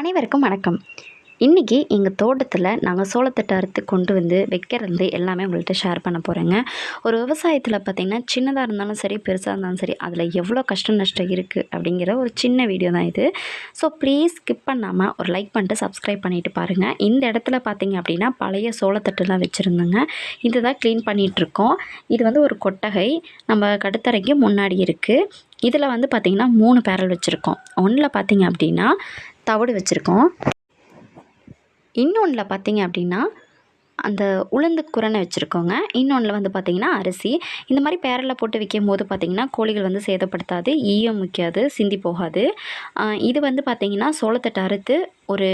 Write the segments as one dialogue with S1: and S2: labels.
S1: அனைவருக்கும் வணக்கம். இன்றைக்கி எங்கள் தோட்டத்தில் நாங்கள் சோளத்தட்டை அறுத்து கொண்டு வந்து வைக்கிறது எல்லாமே உங்கள்கிட்ட ஷேர் பண்ண போகிறேங்க ஒரு விவசாயத்தில் பார்த்திங்கன்னா சின்னதாக இருந்தாலும் சரி பெருசாக இருந்தாலும் சரி அதில் எவ்வளோ கஷ்டம் நஷ்டம் இருக்குது அப்படிங்கிற ஒரு சின்ன வீடியோ தான் இது. ஸோ ப்ளீஸ் ஸ்கிப் பண்ணாமல் ஒரு லைக் பண்ணிட்டு சப்ஸ்கிரைப் பண்ணிவிட்டு பாருங்கள் இந்த இடத்துல பார்த்தீங்க அப்படின்னா பழைய சோளத்தட்டுலாம் வச்சுருந்தோங்க. இதை தான் க்ளீன் பண்ணிகிட்ருக்கோம் இது வந்து ஒரு கொட்டகை. நம்ம கடுத்தரைக்கு முன்னாடி இருக்குது இதில் வந்து பார்த்திங்கன்னா மூணு பேரல் வச்சுருக்கோம். ஒன்றில் பார்த்திங்க அப்படின்னா தவிடு வச்சுருக்கோம். இன்னொன்றில் பார்த்தீங்க அப்படின்னா அந்த உளுந்து குரனை வச்சுருக்கோங்க. இன்னொன்றில் வந்து பார்த்திங்கன்னா அரிசி. இந்த மாதிரி பேரலில் போட்டு விற்கும் போது பார்த்திங்கன்னா கோழிகள் வந்து சேதப்படுத்தாது ஈயம் முக்காது சிந்தி போகாது. இது வந்து பார்த்திங்கன்னா சோளத்தை அறுத்து ஒரு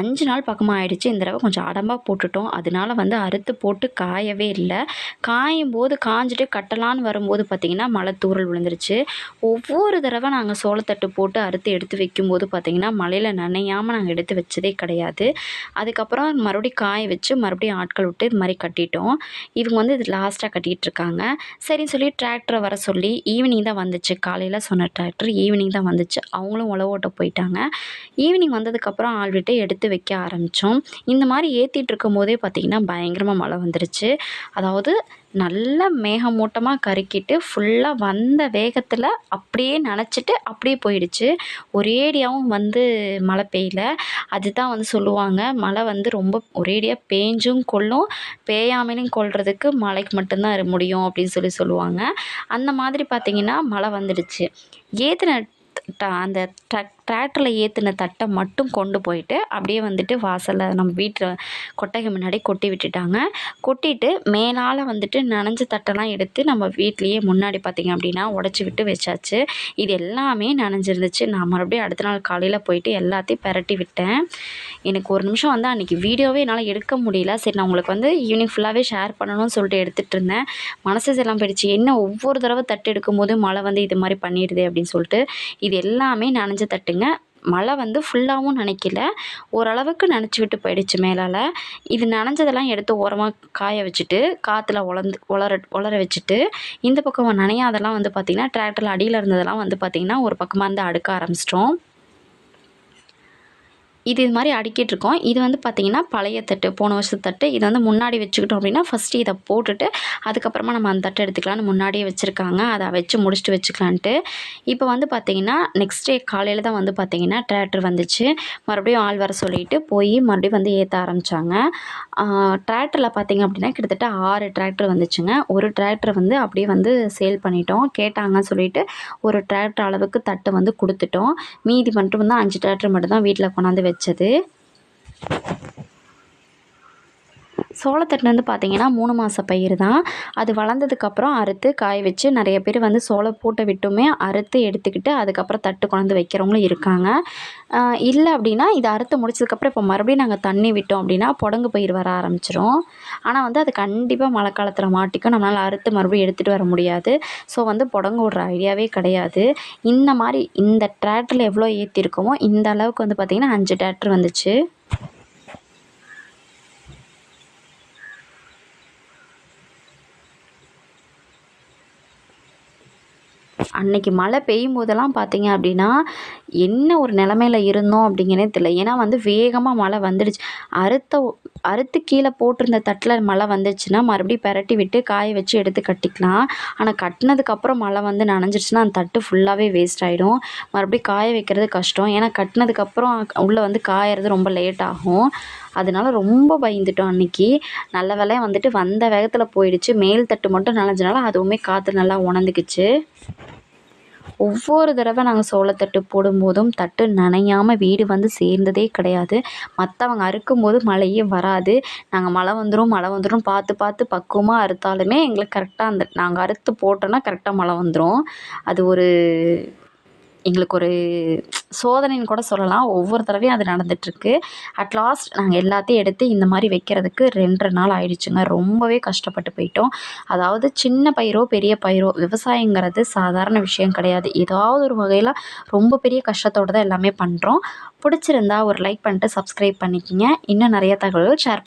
S1: அஞ்சு நாள் பக்கமாக ஆயிடுச்சு. இந்த தடவை கொஞ்சம் அடம்பாக போட்டுட்டோம். அதனால வந்து அறுத்து போட்டு காயவே இல்லை. காயும் போது காஞ்சிட்டு கட்டலான்னு வரும்போது பார்த்திங்கன்னா மழை தூரல் விழுந்துருச்சு. ஒவ்வொரு தடவை நாங்கள் சோளத்தட்டு போட்டு அறுத்து எடுத்து வைக்கும்போது பார்த்திங்கன்னா மழையில் நனையாமல் நாங்கள் எடுத்து வச்சதே கிடையாது. அதுக்கப்புறம் மறுபடியும் காய வச்சு மறுபடியும் ஆட்கள் விட்டு இது மாதிரி கட்டிட்டோம். இவங்க வந்து இது லாஸ்ட்டாக கட்டிகிட்டு இருக்காங்க. சரின்னு சொல்லி டிராக்டரை வர சொல்லி ஈவினிங் தான் வந்துச்சு. காலையில் சொன்ன டிராக்டர் ஈவினிங் தான் வந்துச்சு. அவங்களும் உழவோட்ட போயிட்டாங்க. ஈவினிங் வந்ததுக்கப்புறம் ஆள் விட்டு எடுத்து வைக்க ஆரம்பித்தோம் இந்த மாதிரி ஏற்றிட்டு இருக்கும் போதே பார்த்திங்கன்னா பயங்கரமாக மழை வந்துருச்சு. அதாவது நல்ல மேகமூட்டமாக கருக்கிட்டு ஃபுல்லாக வந்த வேகத்தில் அப்படியே நினச்சிட்டு அப்படியே போயிடுச்சு. ஒரேடியாகவும் வந்து மழை பெய்யல. அதுதான் வந்து சொல்லுவாங்க மழை வந்து ரொம்ப ஒரேடியாக பேஞ்சும் கொள்ளும். பேயாமலும் கொள்றதுக்கு மழைக்கு மட்டும்தான் முடியும் அப்படின்னு சொல்லி சொல்லுவாங்க. அந்த மாதிரி பார்த்திங்கன்னா மழை வந்துடுச்சு. ஏற்றின அந்த ட்ரக் டிராக்டரில் ஏற்றின தட்டை மட்டும் கொண்டு போயிட்டு அப்படியே வந்துட்டு வாசலில் நம்ம வீட்டில் கொட்டகை முன்னாடி கொட்டி விட்டுட்டாங்க. கொட்டிட்டு மேலால் வந்துட்டு நனைஞ்ச தட்டெல்லாம் எடுத்து நம்ம வீட்லேயே முன்னாடி பார்த்திங்க அப்படின்னா உடச்சி விட்டு வச்சாச்சு. இது எல்லாமே நனைஞ்சிருந்துச்சு. நான் மறுபடியும் அடுத்த நாள் காலையில் போயிட்டு எல்லாத்தையும் பரட்டி விட்டேன். எனக்கு ஒரு நிமிஷம் வந்து அன்றைக்கி வீடியோவே என்னால் எடுக்க முடியல. சரி நான் உங்களுக்கு வந்து ஈவினிங் ஃபுல்லாகவே ஷேர் பண்ணணும்னு சொல்லிட்டு எடுத்துகிட்டு இருந்தேன். மனசு எல்லாம் போயிடுச்சு. என்ன ஒவ்வொரு தடவை தட்டு எடுக்கும்போது மழை வந்து இது மாதிரி பண்ணிடுது அப்படின்னு சொல்லிட்டு இது எல்லாமே நனைஞ்ச தட்டுங்க. மழை வந்து ஃபுல்லாகவும் நனைக்கல. ஓரளவுக்கு நினச்சிக்கிட்டு விட்டு போயிடுச்சு மேலால். இது நனைஞ்சதெல்லாம் எடுத்து ஓரமாக காய வச்சுட்டு காற்றுல உலர்ந்து உலர உலர வச்சுட்டு இந்த பக்கம் நனையாதெல்லாம் வந்து பார்த்திங்கன்னா டிராக்டரில் அடியில் இருந்ததெல்லாம் வந்து பார்த்திங்கன்னா ஒரு பக்கமாக இருந்து அடுக்க ஆரம்பிச்சிட்டோம். இது இது மாதிரி அடுக்கிட்டு இருக்கோம் இது வந்து பார்த்திங்கன்னா பழைய தட்டு போன வருஷ தட்டு. இதை வந்து முன்னாடி வச்சுக்கிட்டோம் அப்படின்னா ஃபஸ்ட்டு இதை போட்டுட்டு அதுக்கப்புறமா நம்ம அந்த தட்டை எடுத்துக்கலாம்னு முன்னாடியே வச்சுருக்காங்க. அதை வச்சு முடிச்சுட்டு வச்சுக்கலான்ட்டு. இப்போ வந்து பார்த்திங்கன்னா நெக்ஸ்ட் டே காலையில் தான் வந்து பார்த்திங்கன்னா டிராக்டர் வந்துச்சு. மறுபடியும் ஆள் வர சொல்லிட்டு போய் மறுபடியும் வந்து ஏற்ற ஆரம்பித்தாங்க டிராக்டரில் பார்த்திங்க அப்படின்னா கிட்டத்தட்ட ஆறு டிராக்டர் வந்துச்சுங்க. ஒரு டிராக்டர் வந்து அப்படியே வந்து சேல் பண்ணிட்டோம். கேட்டாங்கன்னு சொல்லிட்டு ஒரு டிராக்டர் அளவுக்கு தட்டு வந்து கொடுத்துட்டோம். மீதி மட்டும் வந்து அஞ்சு டிராக்டர் மட்டும் தான் வீட்டில் கொண்டாந்து வச்சது சோளத்தட்டு வந்து பார்த்திங்கன்னா மூணு மாத பயிர் தான். அது வளர்ந்ததுக்கப்புறம் அறுத்து காய வச்சு நிறைய பேர் வந்து சோளம் போட்ட விட்டுமே அறுத்து எடுத்துக்கிட்டு அதுக்கப்புறம் தட்டு கொண்டாந்து வைக்கிறவங்களும் இருக்காங்க. இல்லை அப்படின்னா இதை அறுத்து முடிச்சதுக்கப்புறம் இப்போ மறுபடியும் நாங்கள் தண்ணி விட்டோம் அப்படின்னா புடங்கு பயிர் வர ஆரம்பிச்சிரும். ஆனால் வந்து அது கண்டிப்பாக மழை காலத்தில் மாட்டிக்கும். நம்மளால் அறுத்து மறுபடியும் எடுத்துகிட்டு வர முடியாது. ஸோ வந்து புடங்கு விடுற ஐடியாவே கிடையாது. இந்த மாதிரி இந்த டிராக்டரில் எவ்வளோ ஏற்றிருக்கோமோ இந்த அளவுக்கு வந்து பார்த்திங்கன்னா அஞ்சு டிராக்டர் வந்துச்சு. அன்னைக்கு மழை பெய்யும் போதெல்லாம் பார்த்தீங்க அப்படின்னா என்ன ஒரு நிலமையில இருந்தோம் அப்படிங்கிறதே தெரியல. ஏன்னா வந்து வேகமாக மழை வந்துடுச்சு. அறுத்த அறுத்து கீழே போட்டிருந்த தட்டில் மழை வந்துச்சுன்னா மறுபடியும் பெரட்டி விட்டு காய வச்சு எடுத்து கட்டிக்கலாம். ஆனால் கட்டினதுக்கப்புறம் மழை வந்து நனைஞ்சிருச்சுன்னா அந்த தட்டு ஃபுல்லாகவே வேஸ்ட் ஆகிடும் மறுபடியும் காய வைக்கிறது கஷ்டம். ஏன்னா கட்டினதுக்கப்புறம் உள்ளே வந்து காயறது ரொம்ப லேட் ஆகும். அதனால ரொம்ப பயந்துட்டோம் அன்னைக்கு. நல்ல வேலையாக வந்துட்டு வந்த வேகத்தில் போயிடுச்சு. மேல் தட்டு மட்டும் நனைஞ்சனால அதுவுமே காற்று நல்லா உணர்ந்துக்குச்சு. ஒவ்வொரு தடவை நாங்கள் சோளத்தட்டு போடும்போதும் தட்டு நனையாமல் வீடு வந்து சேர்ந்ததே கிடையாது. மற்றவங்க அறுக்கும்போது மழையே வராது. நாங்கள் மழை வந்துடும் மழை வந்துடும் பார்த்து பார்த்து பக்குவமாக அறுத்தாலுமே எங்களுக்கு கரெக்டாக அந்த நாங்கள் அறுத்து போட்டோன்னா கரெக்டாக மழை வந்துடும் அது ஒரு எங்களுக்கு ஒரு சோதனைன்னு கூட சொல்லலாம். ஒவ்வொரு தடவையும் அது நடந்துகிட்ருக்கு அட் லாஸ்ட் நாங்கள் எல்லாத்தையும் எடுத்து இந்த மாதிரி வைக்கிறதுக்கு ரெண்டரை நாள் ஆயிடுச்சுங்க. ரொம்பவே கஷ்டப்பட்டு போயிட்டோம். அதாவது சின்ன பயிரோ பெரிய பயிரோ விவசாயங்கிறது சாதாரண விஷயம் கிடையாது. ஏதாவது ஒரு வகையில் ரொம்ப பெரிய கஷ்டத்தோடு தான் எல்லாமே பண்ணுறோம் பிடிச்சிருந்தா ஒரு லைக் பண்ணிட்டு சப்ஸ்கிரைப் பண்ணிக்கிங்க. இன்னும் நிறைய தகவல்கள் ஷேர்